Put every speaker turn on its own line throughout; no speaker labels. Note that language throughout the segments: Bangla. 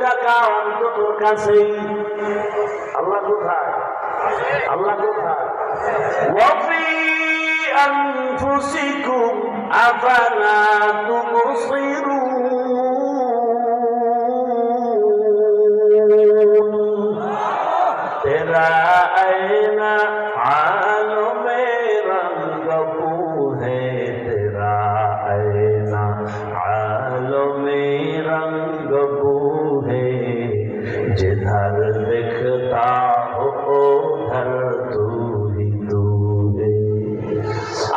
টাকা অন্তত কাছেই। আল্লাহ কোথায়? আল্লাহ কোথায়? ওয়াফি আনফুসিকুম তেরা আইনা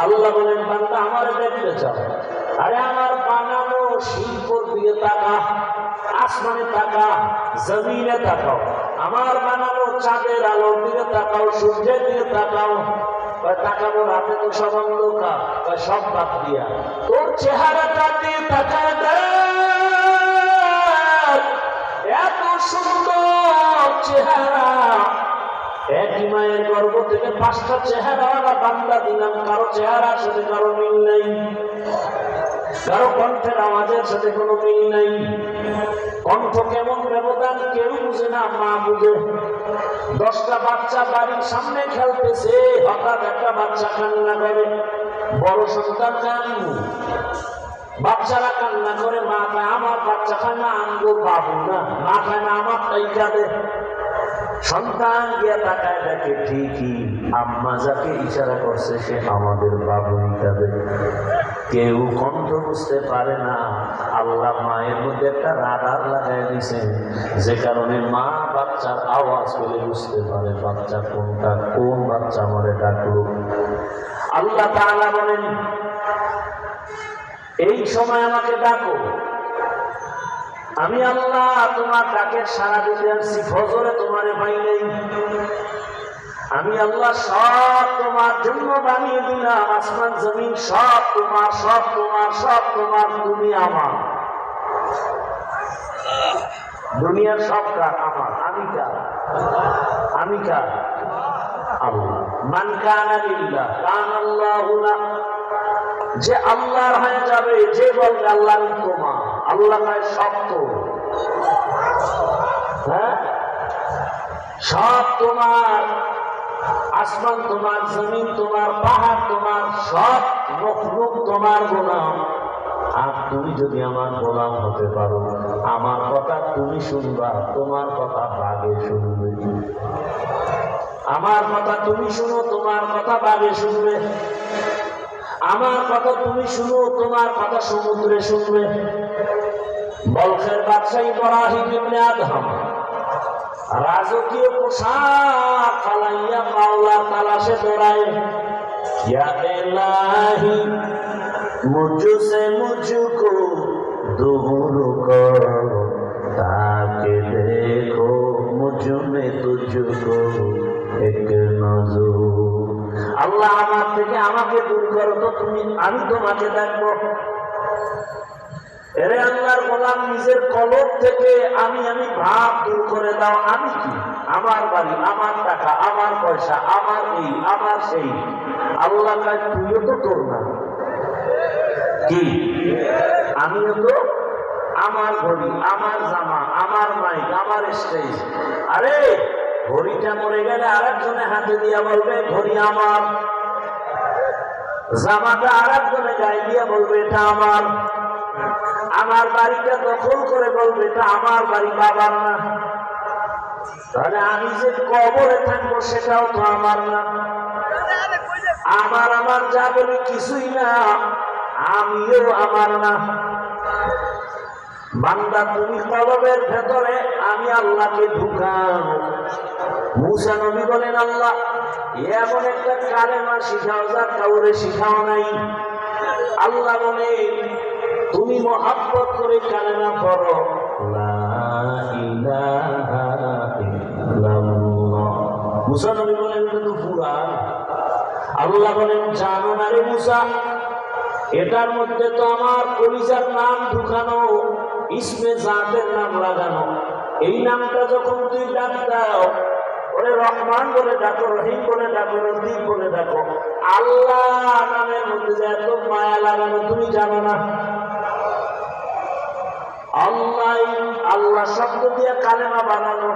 আল্লাহ বলেন বান্দা, আমার দেখতে চাও আরে, আমার বানানো শিল্পর দিকে তাকা, আসমানে তাকা, জমিনে তাকাও। আমার বানানো চাঁদের আলো দিকে তাকাও, সূর্যের দিকে তাকাও। তাকাবো রাতে তো সব অন্ধকার সব বাদ দিয়া। তোর চেহারাটা থেকে পাঁচটা কারও কারও নাই। কারও কোনো নাই। কেমন ব্যবধান না, মা বুঝে। দশটা বাচ্চা বাড়ির সামনে খেলতেছে, হঠাৎ একটা বাচ্চা কান্না করে, বড় সন্তান জানি। বাচ্চারা কান্না করে, মা খায় আমার বাচ্চা খায় না আমগো বাবু না, মা খায় না আমার তাই কাঁদে সন্তান গিয়া তাকায় দেখে ঠিকই আম্মা যাকে ইশারা করছে সে আমাদের বাবুই কাঁদে। কেউ কণ্ঠ বুঝতে পারে না, আল্লাহ মায়ের মধ্যে একটা রাডার লাগাই দিছে। যে কারণে মা বাচ্চার আওয়াজ পেলে বুঝতে পারে বাচ্চা কোনটা, কোন বাচ্চা আমারে ডাকলো। আল্লাহ তাআলা বলেন, এই সময় আমাকে ডাকো। আমি আল্লাহ তোমার ডাকের সারা দিতে আসছি, ফজরে তোমারে পাই নাই। আমি আল্লাহ সব তোমার জন্য বানিয়ে দিলাম, আসমান, জমিন, সব তোমার সব তোমার সব তোমার, তুমি আমার। দুনিয়ার সব কার আমার? আমি কার? আমি কার? আল্লাহ। আল্লাহু যে আল্লাহর হয়ে যাবে, যে বলবে আল্লাহ তোমার। আল্লাহ সব হ্যাঁ? সব তোমার, আসমান তোমার, জমিন তোমার, পাহাড় তোমার, সব মখলুক তোমার গোলাম। আর তুমি যদি আমার গোলাম হতে পারো, আমার কথা তুমি শুনবা, তোমার কথা বাগে শুনবে। আমার কথা তুমি শুনো, তোমার কথা বাগে শুনবে। আমার কথা তুমি শুনো, তোমার কথা সমুদ্রে শুনবে। বলখের বাদশাহী ইব্রাহিম ইবনে আদহাম। রাজকীয় পোশাক ফালাইয়া মাওলা তালাশে দৌড়ায় ইয়া এলাহি মুজু সে মুজুকো দুহুর করো, তাকে দেখো, মুঝ মে তুঝকো এক নজর। আল্লাহ আমার থেকে আমাকে দূর করো তো তুমি, আমি তোমাকে দেখব। এরে আল্লাহর গোলাম, নিজের কলব থেকে আমি আমি ভাব দূর করে দাও। আমি কি? আমার বাড়ি, আমার টাকা, আমার পয়সা, আমার এই, আমার সেই। আল্লাহ তুইও তো তোর না কি? আমিও তো আমার ঘড়ি, আমার জামা, আমার মাইক আমার স্টেজ। আরে ঘড়িটা মরে গেলে আরেকজনে হাতে দিয়া বলবে, ঘড়ি আমার। জামাটা আরেকজনে গায়ে দিয়া বলবে, এটা আমার। আমার বাড়িটা দখল করে বলবে, এটা আমার বাড়ি, বাবার না। তাহলে আমি যে কবরে থাকব, সেটাও তো আমার না। আমার আমার যা বলি কিছুই না। আমিও আমার না। বান্দা তুমি কলবের ভেতরে, আমি আল্লাহকে ঢুকাও মুসা নবী বলেন, আল্লাহ, এমন একটা কালেমা শিখাও যা কাউরে শিখাও নাই। আল্লাহ বলে, তুমি মহাব্বত করে কালেমা ইলাহা মুসা নবী বলেন, এটা তো পুরাণ আল্লাহ বলেন, জানো না রে মুসা, এটার মধ্যে তো আমার কলিজার নাম ঢুকানো ইসমে জাতের নাম লাগানো এই নামটা যখন তুই ডাক দাও, ওরে রহমান বলে ডাকো, রহিম বলে ডাকো রহিম বলে ডাকো। আল্লাহ নামের মধ্যে যে এত মায়া লাগানো, তুমি জানো না? আল্লাহ আল্লাহ শব্দ দিয়ে কালেমা বানানো।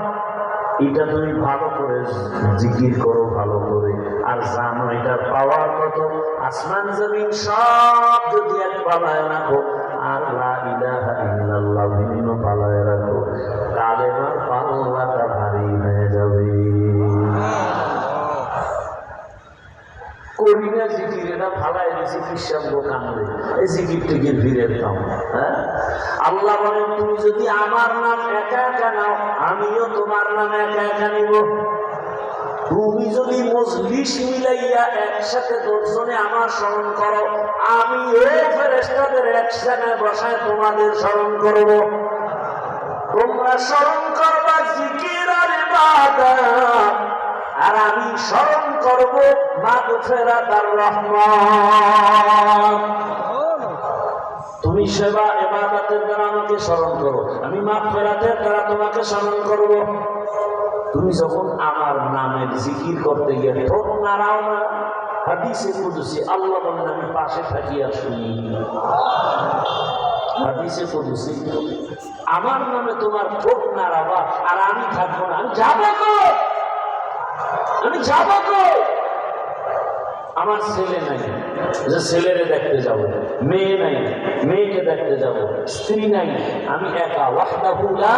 এটা তুমি ভালো করে জিকির করো, ভালো করে। আর জানো, এটা পাওয়ার কত আসমান, জমিন সব যদি এক পালায় রাখো, আর ভিন্ন পালায় রাখো ভারী হয়ে যাবে। হ্যাঁ? আল্লাহ বলেন, তুমি যদি আমার নাম একা একা নাও, আমিও তোমার নাম একা একা নিব। তুমি যদি মজলিস মিলাইয়া একসাথে দর্শনে আমার স্মরণ করো ফেরেস্তাদের একসাথে বসায় তোমাদের স্মরণ করব। তোমরা স্মরণ করবা জিকির আর আর আমি স্মরণ করব মাগফিরাত আর রহমান তুমি সেবা, ইবাদতের দ্বারা আমাকে স্মরণ করো। আমি মাগফিরাতের দ্বারা তোমাকে স্মরণ করব। তুমি যখন আমার নামের জিকির করতে গিয়ে ঠোঁট নাড়াও না হাদিসে কুদুসি আল্লাহ আমি পাশে থাকিয়া শুনি। হাদিসে কুদুসি আমার নামে তোমার ঠোঁট নাড়াবা, আর আমি থাকব না। আমি যাব তো আমি যাব তো আমার ছেলে নাই, যে ছেলেরে দেখতে যাব, মেয়ে নাই, মেয়েকে দেখতে যাব, স্ত্রী নাই, আমি একা। ওয়াহদাহু লা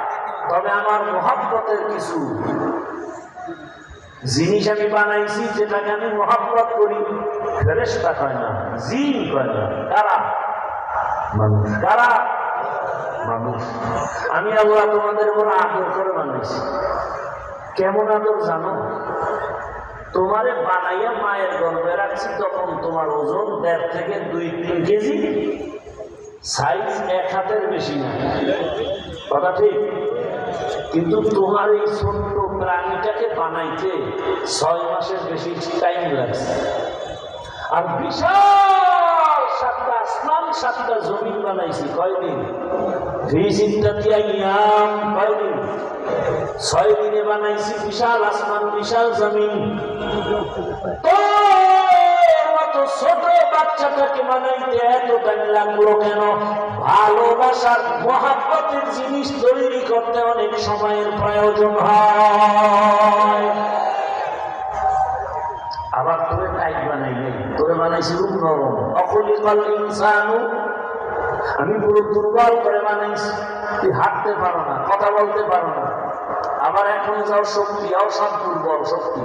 তবে আমার মহাব্বতের কিছু জিনিস আমি বানাইছি যেটাকে আমি মহাব্বত করি। ফেরেস্তা কয় না, জিন কয় না। কারা? মানুষ। কারা? মানুষ। আমি আল্লাহ তোমাদের উপর আদর করে বানাইছি। কেমন আদর জানো? তোমারে বানাইয়া মায়ের গর্ভে রাখছি, তখন তোমার ওজন দেড় থেকে দুই তিন কেজি। সাইজ এক হাতের বেশি না। কথা ঠিক? কিন্তু তোমার এই ছোট্ট প্রাণীটাকে বানাইতে ছয় মাসের বেশি টাইম লাগছে। আর বিশাল সাতটা আসমান, সাতটা জমিন বানাইছি, কয়দিন? কয়দিন? ছয় দিনে বানাইছি বিশাল আসমান, বিশাল জমিন। বাচ্চাটাকে বানাইতে এত টাইম কেন? ভালোবাসার মহাব্বতের জিনিস তৈরি করতে অনেক সময়ের প্রয়োজন হয়। আবার তোরে টাইট বানাই নাই। তোরে বানাইছি রূপ নরম অকলি ইনসানু। আমি পুরো দুর্বল করে বানাইছি। তুই হাঁটতে পারো না, কথা বলতে পারো না। আবার এখন যাও শক্তি সব দুর্বল শক্তি।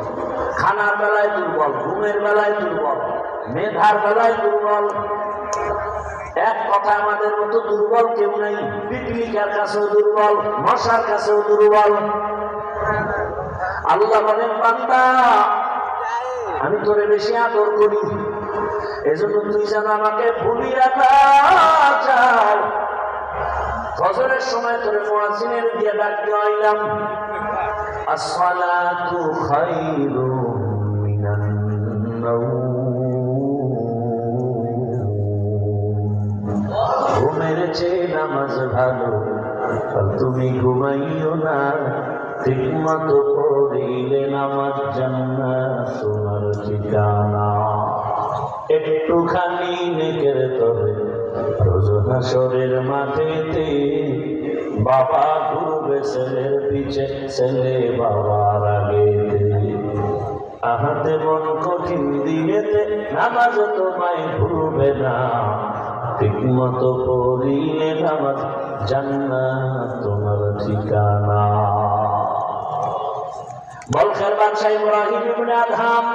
খানার বেলায় দুর্বল, ঘুমের বেলায় দুর্বল। মেধার বেলায় দুর্বল। এক কথা আমাদের মতো দুর্বল কেউ নাই। পিকনিকার কাছেও দুর্বল, মশার কাছেও দুর্বল। আল্লাহ বলেন, বান্দা, আমি তোরে বেশি আদর করি। এজন্য তুই যেন আমাকে ভুলিয়া যাও ফজরের সময় তোরে মোয়াজিনের দিয়ে ডাক দিয়ে আইলাম আসসালাতু খাইরু মিনান নাওম। চেয়ে নামাজ ভালো তুমি ঘুমাইও না। ঠিক মতো পড়িলে নামাজ জান্না তোমার ঠিকানা। একটুখানি নেকের তবে রোজ মাঠেতে বাবা ঘুরবে ছেলের পিছে, ছেলে বাবার আগেতে। আহাতে মন কঠিন দিনেতে নামাজ তোমায় ভুলবে না। ঠিক মতো পড়িলে নামাজ জান্না তোমার ঠিকানা বলখের বাদশাহ ইব্রাহিম ইবনে আদহাম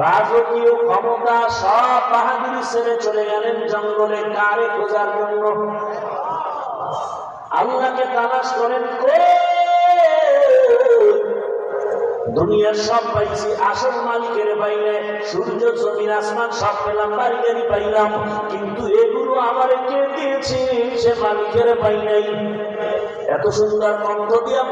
রাজকীয় ক্ষমতা সব বাহাদুরি ছেড়ে চলে গেলেন জঙ্গলে কারে খোঁজার জন্য আল্লাহকে তালাশ করেন কই? দুনিয়ার সব পাইছি, আসল মালিকের পাইলে সূর্য, জমিন, আসমান, সব পেলাম বাড়ি পাইলাম। কিন্তু এগুলো আমার কে দিয়েছে? সে মালিকের পাই নাই। এত সুন্দর কণ্ঠ দিয়া